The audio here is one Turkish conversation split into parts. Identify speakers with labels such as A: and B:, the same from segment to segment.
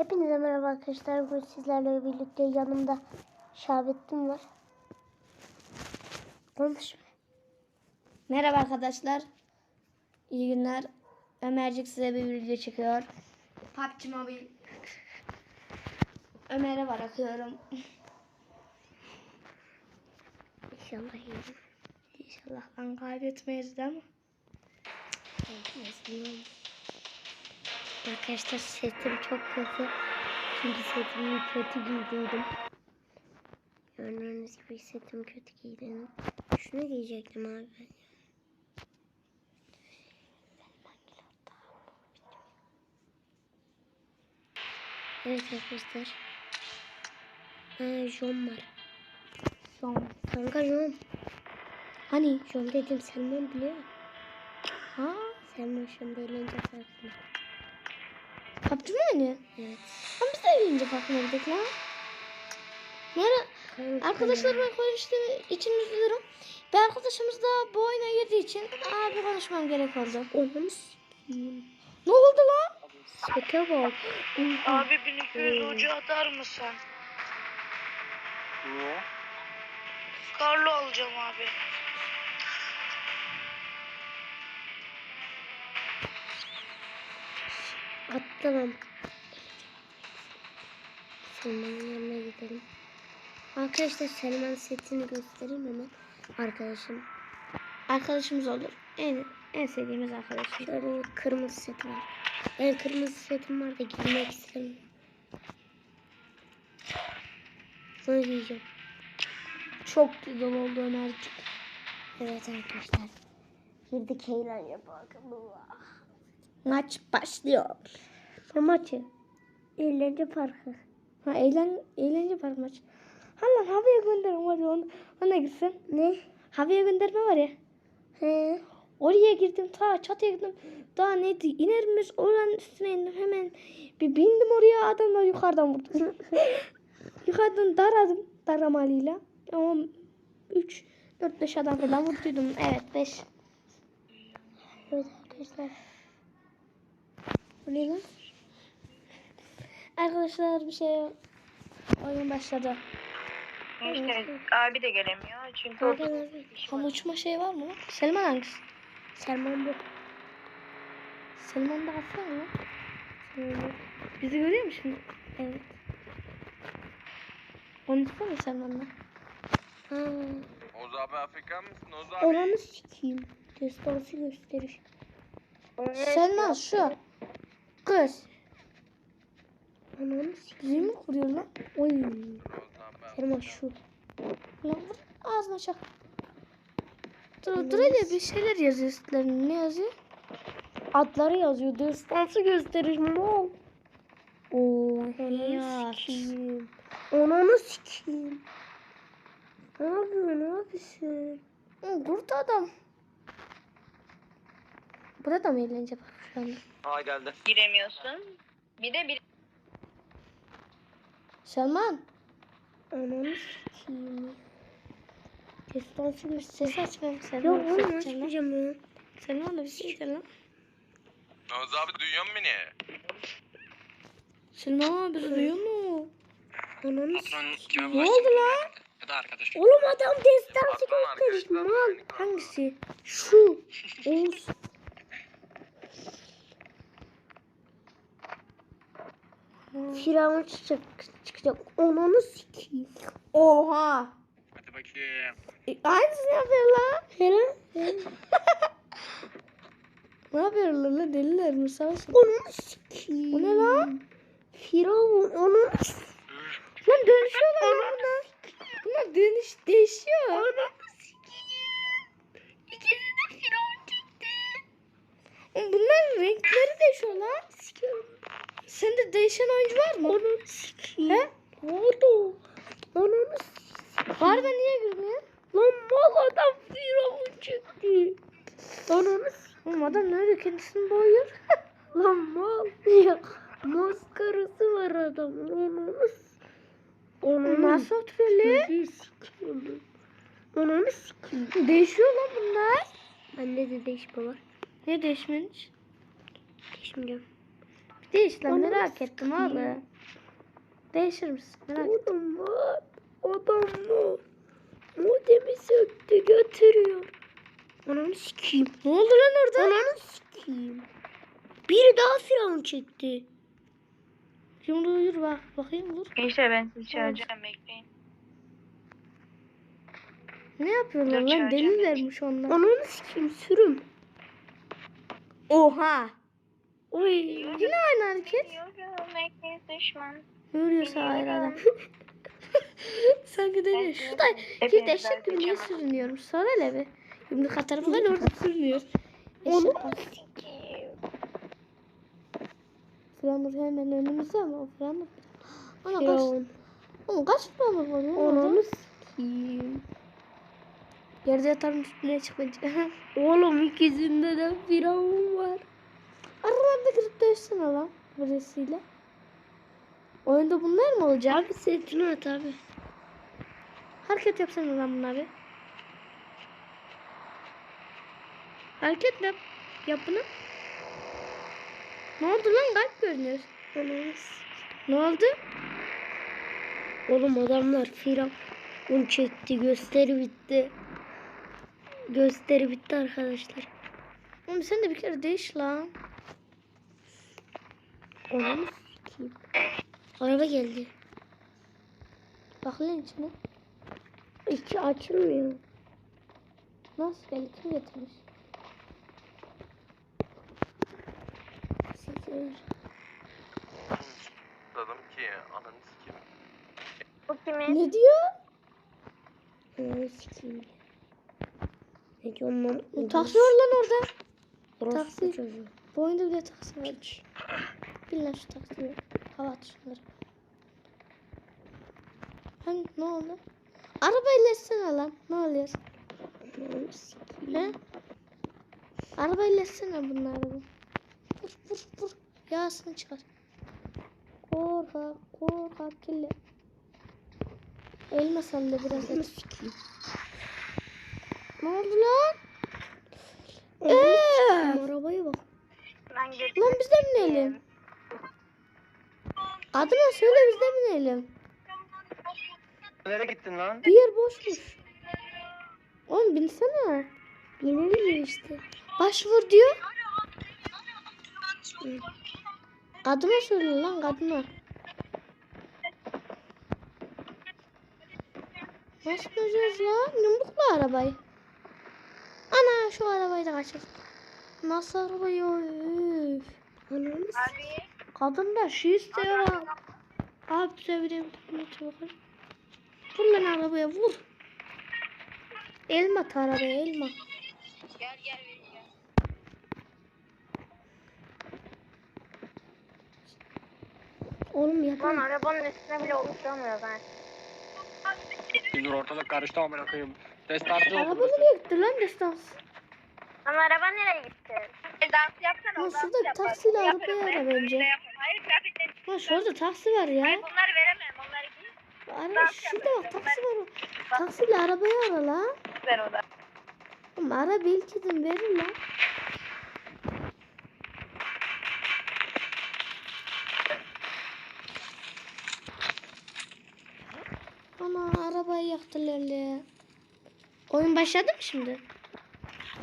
A: Hepinize merhaba arkadaşlar. Bugün sizlerle birlikte yanımda Şahbettin var. Konuş.
B: Merhaba arkadaşlar. İyi günler. Ömercik size bir video çekiyor. PUBG Mobile. Ömer'e bırakıyorum.
A: İnşallah iyi.
B: İnşallah lan kaybetmeyiz değil mi?
A: Arkadaşlar sesim çok kötü. Çünkü setimi kötü giydiydim. Gördüğünüz gibi setim kötü giydim. Şunu giyecektim abi. Evet arkadaşlar. Ha, John var.
B: Son.
A: Kanka John. Hani John dedim Selman biliyor.
B: Ha?
A: Selman anda eğlence farkında.
B: PUBG mi oynuyor?
A: Evet.
B: Ha biz de farkına gidelim lan. Yani
A: Kanka.
B: arkadaşlar ben konuştuğum için üzülürüm. Bir arkadaşımız da bu oyuna girdiği için abi konuşmam gerek oldu.
A: S**eyim.
B: Ne oldu lan?
A: Sete bak.
C: Abi 1200 ucu atar mısın?
D: Niye?
C: Karlı alacağım abi.
A: Attım. Selman'ın yanına gidelim. Arkadaşlar Selman setini göstereyim hemen. Arkadaşım.
B: Arkadaşımız olur. En en sevdiğimiz arkadaşım.
A: Şöyle kırmızı set var. Ben kırmızı setim var da giymek istemiyorum. Bunu giyeceğim.
B: Çok güzel oldu Ömercik.
A: Evet arkadaşlar. Girdik eğlence parkına.
B: Maç başlıyor.
A: Ne maçı? Eğlence parkı.
B: Ha eğlen eğlence var maç. Ha lan havaya gönderim var ya ona, ona gitsin.
A: Ne?
B: Havaya gönderme var ya.
A: He.
B: Oraya girdim ta çatıya gittim. Daha neydi iner miyiz oranın üstüne indim hemen. Bir bindim oraya adamlar yukarıdan vurdu. yukarıdan daradım daramalıyla. Ama 3 4 5 adam falan vurduydum. Evet 5.
A: Evet arkadaşlar.
B: Bu ne lan? Arkadaşlar bir şey yok. Oyun başladı.
C: İşte abi de gelemiyor çünkü o
A: Oradan abi.
B: Ama uçma şey var mı? Selman hangisi?
A: Selman bu.
B: Selman da Afgan mı? Bizi görüyor mu şimdi? Evet. Konuşsana mı Selman'la?
D: Oğuz abi Afrika mısın Oğuz abi?
A: Oranı sikeyim. Gösterisi gösterir.
B: Selman şu. Kız.
A: Ananı sikeyim.
B: Mi kuruyor lan?
A: Oy. Selman şu.
B: Lan vur. Ağzına çak. Dur, dur hele bir şeyler yazıyor üstlerine. Ne yazıyor?
A: Adları yazıyor. Destansı gösterir mi o? Oo, ananı sikeyim. Ananı sikeyim. Ne yapıyorsun abisi?
B: Hı, Kurt adam. Burada mı eğlence var şu anda?
D: Aa geldi.
C: giremiyorsun. Bir de bir
B: Selman.
A: Ananı sikeyim.
B: Destansı bir ses açmam. Selman.
A: oğlum
B: açacağım lan.
A: yapacağım ya?
B: Selman da bir şey söyle lan.
D: Oğuz abi duyuyor musun beni?
B: Selman abi duyuyor mu?
A: Ananı sikeyim.
D: kime
B: Ne
D: bulaştı?
B: oldu lan?
D: Ya da arkadaş.
A: Oğlum adam gösterir.
D: arkadaşlar.
A: Mal.
B: Hangisi?
A: Şu. Oğuz. Firavun çıkacak. Çıkacak. Ananı sikeyim.
B: Oha.
D: Hadi bakayım.
B: E, aynısını yapıyor lan.
A: Hele.
B: Ne yapıyorlar lan deliler mi savaşın?
A: Ananı sikeyim.
B: Bu ne lan?
A: Firavun. Ananı sikeyim.
B: Lan dönüşüyorlar lan bunlar. Bunlar dönüş değişiyor.
A: İkisi de firavun çıktı.
B: Oğlum Bunların renkleri değişiyor lan. Sende değişen oyuncu var mı?
A: Ananı sikeyim.
B: He?
A: Ne oldu? Ananı sikeyim.
B: Var da niye gülmüyor?
A: Lan mal adam firavun çıktı. Ananı sikeyim.
B: Oğlum adam ne öyle kendisini boyuyor?
A: Lan mal. Ya, maskarası var adamın. Sikeyim. Ananı
B: Nasıl oturuyor lan?
A: Gözü sikeyim.
B: Değişiyor lan bunlar.
A: Bende de değişme var.
B: Ne değişmemiş?
A: Değişmeyeceğim.
B: Değiş lan merak ettim abi. Değişir misin? Merak ettim.
A: Oğlum var. Adam mı? Modemi söktü götürüyor. Ananı sikeyim.
B: Ne oldu lan orada?
A: Ananı sikeyim. Biri daha firavun çekti.
B: Şimdi uyur bak. Bakayım dur.
C: Gençler ben sizi çağıracağım bekleyin.
B: Ne yapıyorlar
C: Dur,
B: lan? Delilermiş onlar.
A: Ananı sikeyim sürüm.
B: Oha.
A: Oy.
B: Yine aynı hareket.
C: Biliyorum ekmeği düşman.
B: Ne yürüyorsa ayrı adam. Sanki deniyor. Şurada git eşek gibi niye sürünüyorum? Sonra hele bir. Yumruk atarım ben orada sürünüyor.
A: Onu.
B: Flanur hemen önümüzde ama o Flanur. Ana kaç, oğlum kaç Flanur var ya?
A: Ananı sikeyim.
B: Yerde yatarım üstüne çıkınca.
A: Oğlum ikisinde de firavun var.
B: Aralarda girip değişsene lan birisiyle. Oyunda bunlar mı olacak?
A: Abi setini at abi.
B: Hareket yapsana lan bunları. Hareket yap. Yap bunu. Ne oldu lan kalp görünüyor. Ne oldu?
A: Oğlum adamlar firavun çekti. Gösteri bitti. Gösteri bitti arkadaşlar.
B: Oğlum sen de bir kere değiş lan.
A: Ananı sikeyim. Araba geldi.
B: Bak lan içine.
A: İçi açılmıyor.
B: Nasıl geldi? Kim getirmiş?
A: Siktir.
D: Dedim ki ananı sikeyim.
C: Bu kimin?
B: Ne diyor?
A: Ananı sikeyim. Ne diyorsun lan?
B: Taksi var lan orada.
A: Orospu
B: taksi.
A: çocuğu.
B: Bu oyunda bile taksi var. Bil lan şu taksiyi. Hava at şunları. Hani ne oldu? Arabayla etsene lan. Ne oluyor? He? Arabayla etsene bunları. bir. Vur vur vur. Yağsını çıkar. Korkak korkak kille. Elma salla biraz. Et. Ne oldu lan? Eee.
A: Arabaya bak.
B: Lan biz de binelim. Adına söyle biz de binelim.
D: Nereye gittin lan?
B: Bir yer boşmuş. Oğlum binsene.
A: Binemiyor işte.
B: Başvur diyor. Kadına söyle lan kadına. Nasıl bineceğiz lan? Yumrukla arabayı. Ana şu arabayı da kaçır. Nasıl arabayı?
A: Ananı.
B: Kadın da şey istiyor. Abi sevireyim. Bakın. Vur lan arabaya vur. Elma at arabaya elma.
C: Gel gel gel.
A: Oğlum
C: Lan
A: yapma.
C: arabanın üstüne bile oturamıyor ben.
D: Bir dur ortalık karıştı amına koyayım. Destansı
B: Araba nereye gitti lan distans?
C: Lan araba nereye gitti? E, dans yapsana.
B: Lan şurada
C: yap.
B: taksiyle
C: Bak,
B: arabaya ara
C: ben
B: bence.
C: Hayır.
B: Lan şurada taksi var ya.
C: Hayır bunları veremem. Onları giy.
B: Ara, şurada bak taksi var. o. Taksiyle arabayı ara lan.
C: Ver o da.
B: Oğlum ara belki de verir lan. Ana arabayı yaktılar ya. Oyun başladı mı şimdi?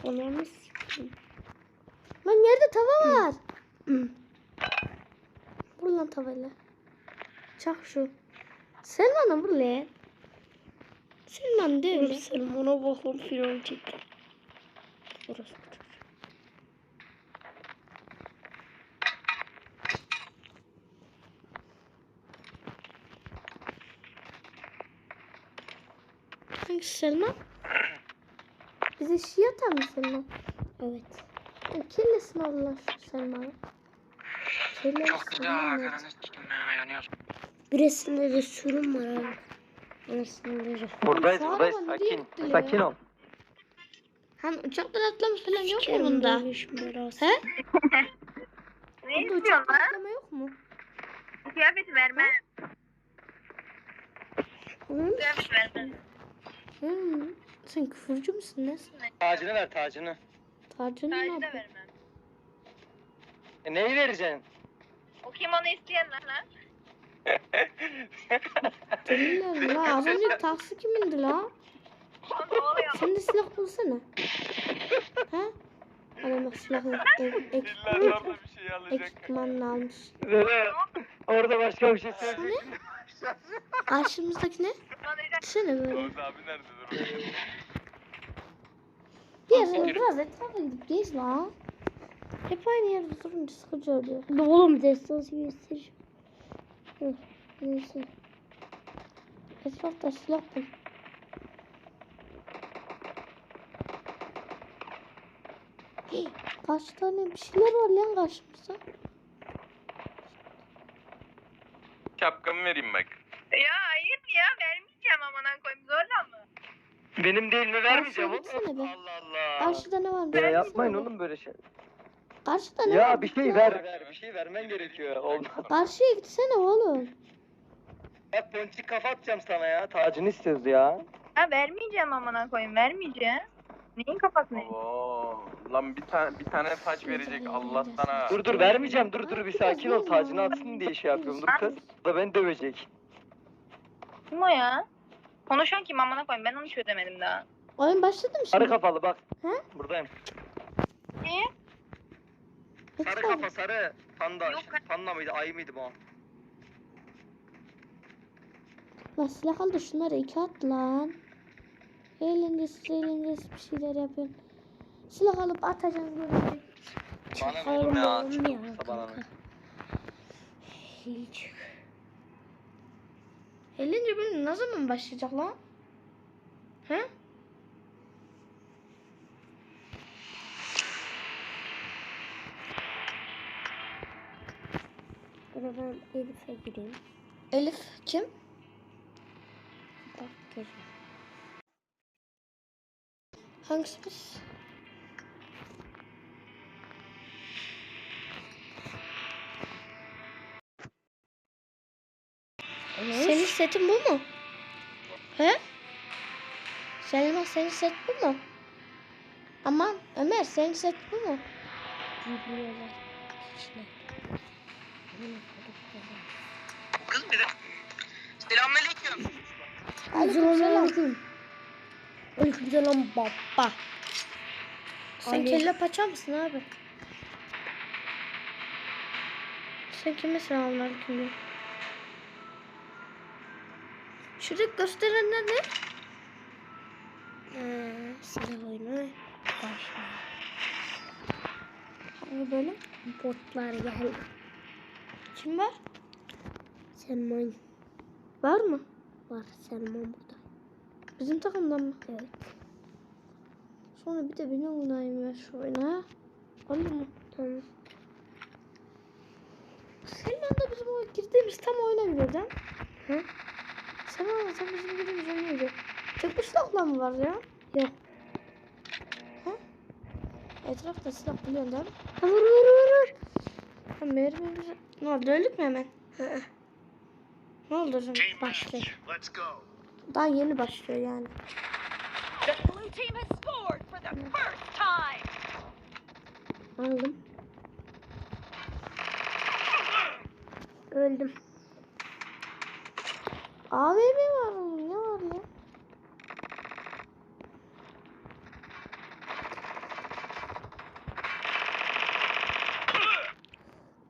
A: Sikeyim.
B: Lan yerde tava var. Vur lan tavayla. Çak şu. Sen bana vur lan. Sen bana de
A: Oğlum
B: öyle.
A: sen bana bak lan firavun çekti. Çocuğu.
B: Hangisi Selma? Bize şiir atar mı Selma?
A: Evet.
B: Kirlesin Allah şu Selma'yı. Kirlesin.
D: Çok güzel. Ananı sikeyim ya yanıyor.
A: Birisinde de sürüm var abi. Anasını verir.
D: Buradayız
B: Sağ
D: buradayız. Sakin. Sakin ol.
B: Hani uçaktan atlama falan yok mu bunda? He?
C: Ne istiyorsun lan?
B: atlama yok mu?
C: Kıyafet vermem. Kıyafet vermem.
B: Hmm. Sen küfürcü müsün nesin?
D: Tacını ver tacını.
B: Tacını ne
C: Sadece de
B: yapıyor?
C: vermem.
D: E neyi vereceksin?
C: Onu isteyenler lan?
B: Deliler la. Az önce taksi kimindi la?
C: Lan ne oluyor?
B: Sen de silah bulsana. ha? Adam bak silahı ek, ek,
E: Diller orada bir şey alacak.
B: ekipmanını almış.
D: Dede orada başka bir şey
B: O
D: söyle.
B: ne? Karşımızdaki ne?
C: Lan Ecem,
B: Düşsene böyle.
E: Oğuz abi nerede dur?
B: Bir biraz etrafa gidip gez la. Hep aynı yerde durunca sıkıcı oluyor.
A: Oğlum destansı göstereceğim.
B: Hı, Neyse. Etrafta silah bul. Hey, Kaç tane bir şeyler var lan karşımızda.
E: Şapkamı vereyim bak.
C: Ya hayır ya vermeyeceğim amına koyayım zorla mı?
D: Benim değil mi vermeyeceğim oğlum.
B: be.
D: Allah Allah.
B: Karşıda ne varmış?
D: Ya yapmayın oğlum böyle şey.
B: Karşıda ne
D: Ya
B: varmış
D: bir şey ver ver bir şey vermen gerekiyor. Olmaz.
B: Karşıya gitsene oğlum.
D: Bak ponçik kafa atacağım sana ya. Tacını istiyoruz ya.
C: Ya vermeyeceğim amına koyayım vermeyeceğim. Neyin kafasını?
E: Oo, lan bir tane bir tane taç verecek Allah sana.
D: Dur dur vermeyeceğim. Dur dur bir sakin ol. Tacını atsın diye şey yapıyorum. Dur kız. Bu da beni dövecek.
C: Kim o ya? Konuşan kim amına koyayım ben onu çözemedim daha.
B: Oyun başladı mı
D: Sarı
B: şimdi?
D: kafalı bak.
B: He?
D: Buradayım.
C: Niye?
D: Sarı
B: Lütfen.
D: kafa sarı. Panda.
C: Yok.
D: Panda mıydı? Ayı mıydı bu?
B: Lan silah al da şunları iki at lan. Eğlencesiz eğlencesiz bir şeyler yapıyorsun. Silah alıp atacağız böyle.
D: Bana ne oğlum ya? Çok ne?
A: kanka. Hiç.
B: Eğlence benim ne zaman başlayacak lan? He?
A: Dur ben Elif'e gireyim.
B: Elif kim?
A: Bak gireyim.
B: Hangisi biz? Senin setin bu mu? He? Selma senin set bu mu? Aman Ömer senin set bu mu?
D: Kız bir de. Selamünaleyküm.
B: Aleykümselam.
A: Aleykümselam baba.
B: Sen
A: Ali.
B: kelle paça mısın abi? Sen kime selamünaleyküm diyorsun? Şuradaki gösterenler ne?
A: Ee, silah oyunu başlıyor.
B: Hangi bölüm?
A: Botlar geldi.
B: Kim var?
A: Selman
B: Var mı?
A: var. Selman burada.
B: Bizim takımdan mı?
A: Evet.
B: Sonra bir de beni oynayayım ver şu oyuna. Olur mu?
A: Tamam.
B: Selman da bizim o girdiğimiz tam oyuna giriyor.
A: Hı?
B: Selman da tam bizim oyuna giriyor. Tek bu silahla mı var ya?
A: Yok.
B: Ha? Etrafta silah buluyorsun değil mi?
A: Ha, vur vur vur vur.
B: Ha, mermimizi... Ne oldu öldük mü hemen? Ne oldu şimdi?
F: Go.
B: Daha yeni başlıyor yani.
G: The blue team has scored for the first time.
A: Aldım. Öldüm.
B: AVM var oğlum ne var ya?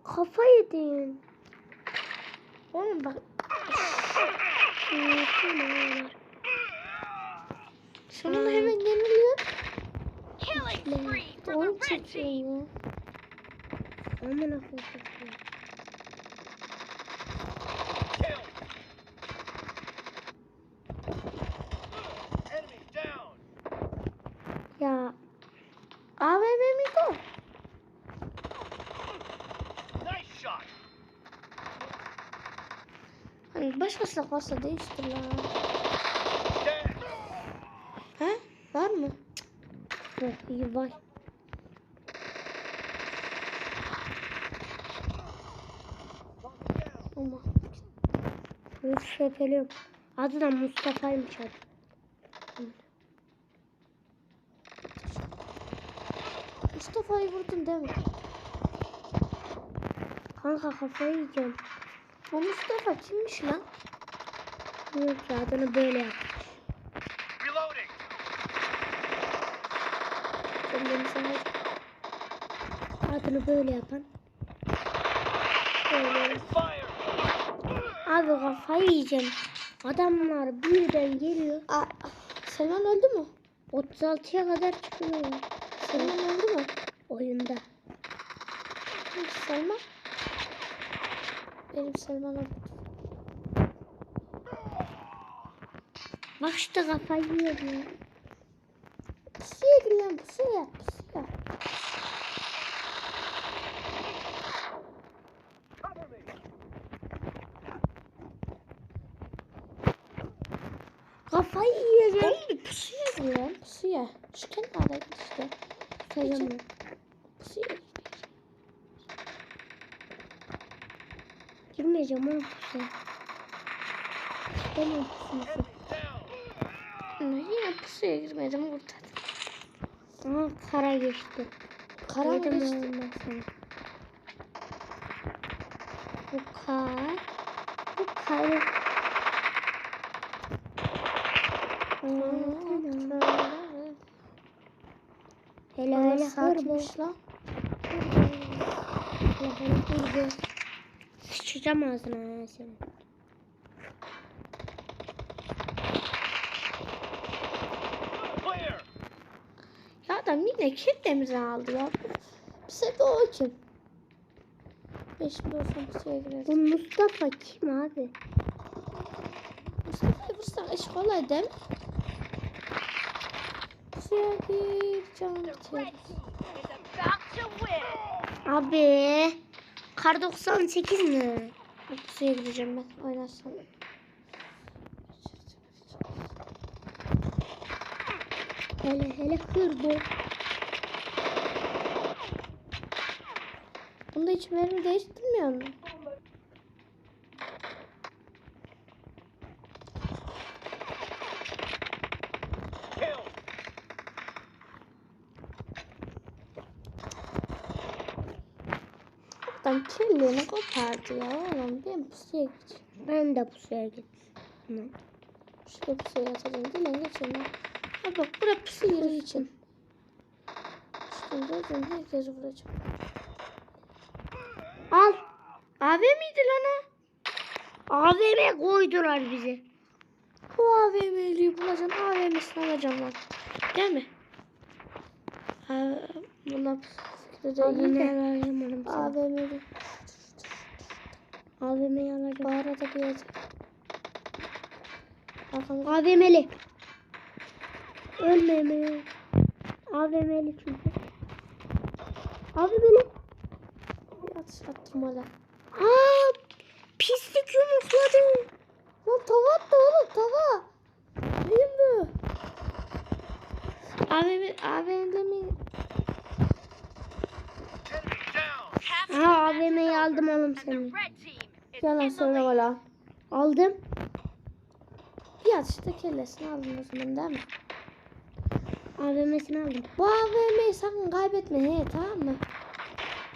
A: Kafa yedin.
B: Oğlum bak sonunda hemen yeniliyor.
G: Killing spree for the red team.
A: Aman akıllı.
F: Enemy down.
A: Ya
B: AVM miydi o?
F: Nice shot.
B: Hani başka silah varsa değiştir la.
F: Dead.
B: He? Var mı?
A: yok iyi var. Ama Bunu şüpheliyorum. Adı da Mustafa'ymış adı.
B: Mustafa'yı vurdun değil mi?
A: Kanka kafayı yiyeceğim.
B: O Mustafa kimmiş lan?
A: Yok ya adını böyle yap.
F: Reloading.
A: Adını böyle yapan. Böyle. Abi kafayı yiyeceğim. Adamlar birden geliyor.
B: Aa, Selman öldü mü?
A: 36'ya kadar çıkıyor.
B: Selman öldü mü?
A: Oyunda.
B: Selman. Selman öldü.
A: Bak işte kafayı yiyor ya.
B: Pusuya gir lan pusuya. Pusuya.
F: Cover me.
A: Kafayı yiyeceğim.
B: Oğlum bir pusuya gir lan pusuya. Şu kenara git işte.
A: Kayamam.
B: Pusuya gir.
A: Pusuya. Tamam pusuya.
F: Down.
B: Ama yine pusuya girmedim kurtardım.
A: Aha kara geçti.
B: Kara mı geçti?
A: Bu kar. Bu kar. Hele hır bu. hele hır bu. Sıçacağım ağzına.
F: Clear.
B: Ya adam yine kendimizi aldı ya. Bir sefer o kim? Beşimde olsam pusuya
A: Bu
B: girerdim.
A: Mustafa kim abi?
B: Mustafa'yı vursak iş kolay değil mi?
G: About to win.
A: Abi. Kar 98 mi?
B: Pusuya gireceğim ben oynarsam.
A: Hele hele bu.
B: Bunda hiç mermi değiştirmiyor mu? Adam kirliğini kopardı ya oğlum. Ben pusuya gideceğim.
A: Ben de pusuya gittim.
B: Şuraya pusuya yatacağım. Dilen geçelim. Ha bak buraya pusu yeri için. Şimdi zaten herkesi vuracağım.
A: Al. AV miydi lan o? AVM koydular bizi.
B: Bu AVM'liyi bulacağım. AVM'sini alacağım lan. Değil mi? Ha, buna fikri de
A: AVM
B: yine. AVM'li.
A: AVM'yi alacağım.
B: Bir yerde. Arkamda
A: AVM'li. Ölmeme. AVM'li çünkü. AVM'li.
B: atış attırmalı.
A: Aa, pislik yumrukladı.
B: Lan tava attı oğlum tava. Neyim bu? AVM, AVM'de mi?
A: Aa, AVM'yi aldım oğlum seni.
B: Yalan
G: lead.
B: lan.
A: Aldım.
B: Bir atışta kellesini aldım o zaman değil mi?
A: AVM'sini aldım.
B: Bu AVM'yi sakın kaybetme he tamam mı?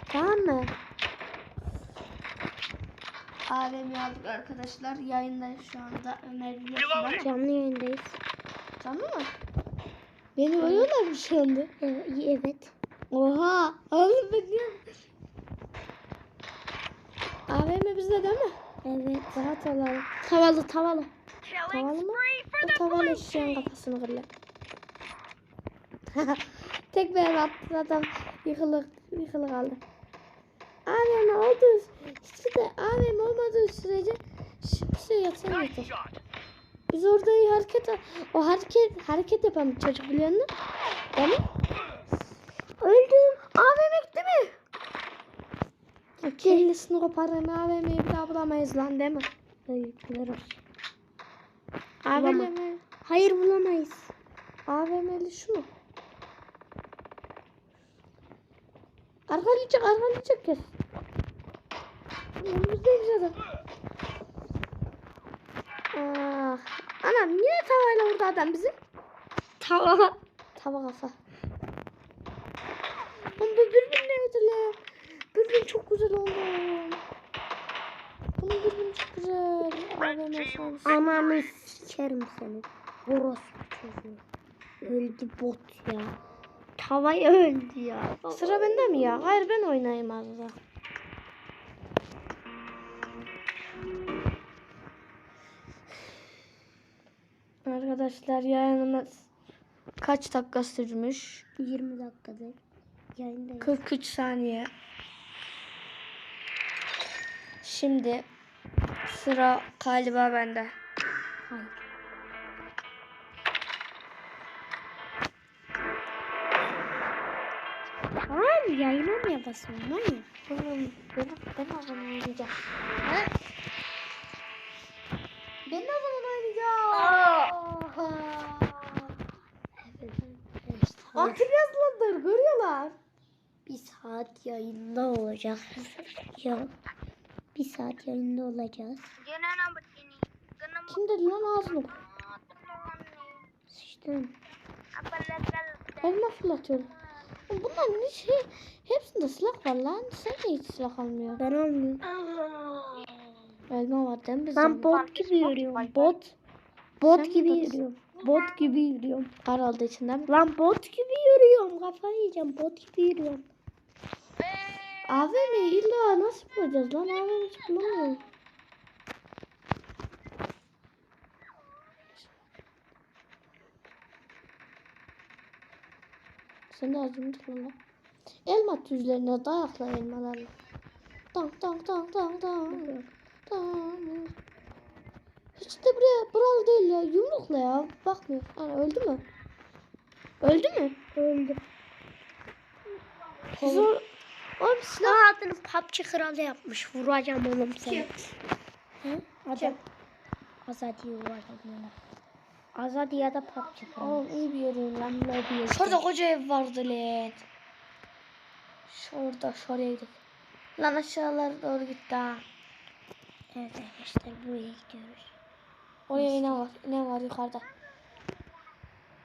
B: Tamam mı? AVM'yi aldık arkadaşlar. Yayındayız şu anda. Ömer biliyorsun?
A: Canlı yayındayız.
B: Tamam mı? Beni görüyorlar mı şu anda?
A: Evet.
B: Oha! Oğlum ben? AVM bizde değil mi?
A: Evet.
B: Rahat olalım. Tavalı tavalı. Tavalı mı? O tavalı
G: team.
B: kafasını kırla. Tek bir attı adam yıkılık, yıkılık kaldı. AVM oldu. Hiçbir de AVM olmadığı sürece hiçbir şey yapsam
F: Nice
B: yeter. Biz orada hareket o hareket hareket yapan çocuk biliyor musun? Değil mi? Öldüm. AVM gitti mi? Kellesini koparın AVM'yi bir daha bulamayız lan değil mi?
A: Öyküler olsun.
B: AVM?
A: Hayır bulamayız.
B: AVM'li şu mu? Arkalayacak arkalayacak kes. Önümüzdeymiş adam. Ah. Anam yine tavayla vurdu adam bizi.
A: Tava.
B: Tava kafa. Oğlum bu bülbül neydi Bülbül çok güzel oldu. dürbün çok güzel. AVM şansı.
A: Ananı sikerim seni. Orospu çocuğu. Öldü bot ya. Tavayı öldü ya.
B: Sıra bende mi ya? Hayır ben oynayayım arada. Arkadaşlar yayınımız kaç dakika sürmüş?
A: 20 dakikadır yayındayız.
B: 43 saniye. Şimdi sıra galiba bende.
A: Hayır. Tamam yayına niye basıyorsun manyak?
B: Oğlum ben, ben o zaman oynayacağım. Ha? Ben ne zaman oynayacağım? Aktif yazılandır görüyorlar.
A: Bir saat yayında olacak. ya. Bir saat yayında olacağız.
B: Kim dedi lan ağzını?
A: Sıçtım.
B: Elma fırlatıyorum. Bunların ne şey, hepsinde silah var lan. Sen de hiç silah almıyor.
A: Ben almıyorum.
B: Elma var değil mi?
A: Ben bot gibi yürüyorum. Bot. Bot
B: Sen
A: gibi yürüyorum. Bot gibi yürüyorum.
B: Kar aldığı için değil mi?
A: Lan bot gibi yürüyorum. Kafayı yiyeceğim. Bot gibi yürüyorum.
B: AVM illa nasıl bulacağız lan? AVM hiç bulamıyorum. Sen de acımdık lan. Elma tüzlerine dayakla elmalarla. Tank tank tank tank tank. tank. Hiç de buraya buralı değil ya. Yumrukla ya. Bakmıyor. Yani öldü mü? Öldü mü?
A: Öldü.
B: Zor. Oğlum silah.
A: Adını PUBG kralı yapmış. Vuracağım oğlum seni. Hı? Adam. Azadi'yi vuracağım ona. Azadi ya da PUBG kralı.
B: Oğlum iyi bir yerim lan.
A: Lobiye
B: Şurada koca ev vardı lan. Şurada şuraya gidelim. Lan aşağılara doğru gitti ha.
A: Evet arkadaşlar buraya gidiyoruz.
B: Oraya ne var? Ne var yukarıda?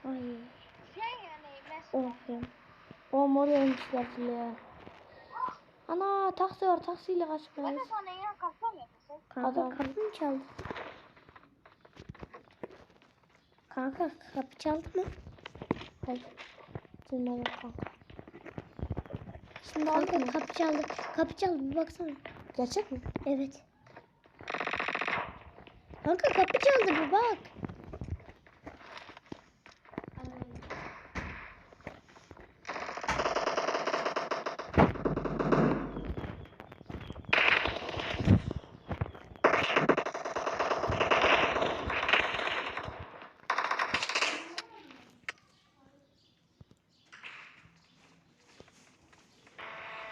A: Ay. Oh ya.
B: Oğlum oraya inmişler lan. Ana taksi var taksiyle kaçmayız.
A: Kanka
B: Adam.
A: kapı mı çaldı? Kanka kapı çaldı mı?
B: Hayır. Bak kanka. Şimdi
A: Kanka
B: mı?
A: kapı çaldı. Kapı çaldı bir baksana.
B: Gerçek mi?
A: Evet. Kanka kapı çaldı bir bak.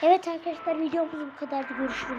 A: Evet arkadaşlar videomuz bu kadardı. Görüşürüz.